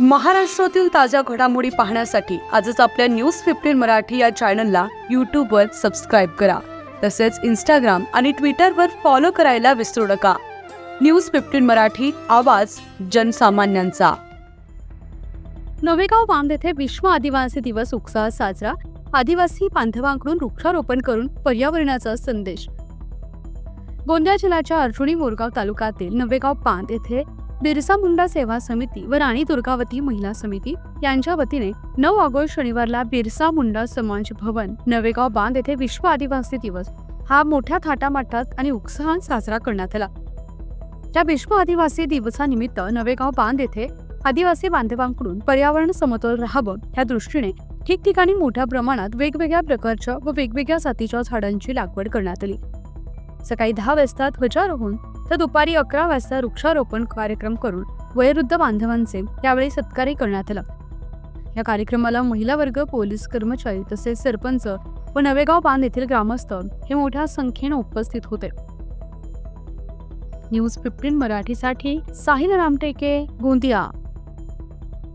महाराष्ट्रातील ताज्या घडामोडी पाहण्यासाठी आजच आपल्या न्यूज फिफ्टीन मराठी या चॅनलला यूट्यूबवर सबस्क्राईब करा. तसेच इंस्टाग्राम आणि ट्विटरवर फॉलो करायला विसरू नका. न्यूज फिफ्टीन मराठी आवाज जनसामान्यांचा. नवेगाव बांध येथे विश्व आदिवासी दिवस उत्साहात साजरा. आदिवासी बांधवांकडून वृक्षारोपण करून पर्यावरणाचा संदेश. गोंदिया जिल्ह्याच्या अर्जुनी मोरगाव तालुक्यातील नवेगाव बांध येथे बिरसा मुंडा सेवा समिती व राणी दुर्गावती महिला समिती यांच्या वतीने नऊ ऑगस्ट शनिवारला बिरसा मुंडा समाज भवन नवेगाव बांध येथे विश्व आदिवासी दिवस हा मोठ्या थाटामाटात आणि उत्साहात साजरा करण्यात आला. या विश्व आदिवासी दिवसानिमित्त नवेगाव बांध येथे आदिवासी बांधवांकडून पर्यावरण समतोल राहावं या दृष्टीने ठिकठिकाणी मोठ्या प्रमाणात वेगवेगळ्या प्रकारच्या व वेगवेगळ्या जातीच्या झाडांची लागवड करण्यात आली. सकाळी दहा वाजता ध्वजारोहण तर दुपारी अकरा वाजता वृक्षारोपण कार्यक्रम करून वयोवृद्ध बांधवांचे यावेळी सत्कारही करण्यात आला. या कार्यक्रमाला महिला वर्ग पोलीस कर्मचारी तसेच सरपंच व नवेगाव बांध येथील ग्रामस्थ हे मोठ्या संख्येने उपस्थित होते. न्यूज फिफ्टीन मराठीसाठी साहिल रामटेके गोंदिया.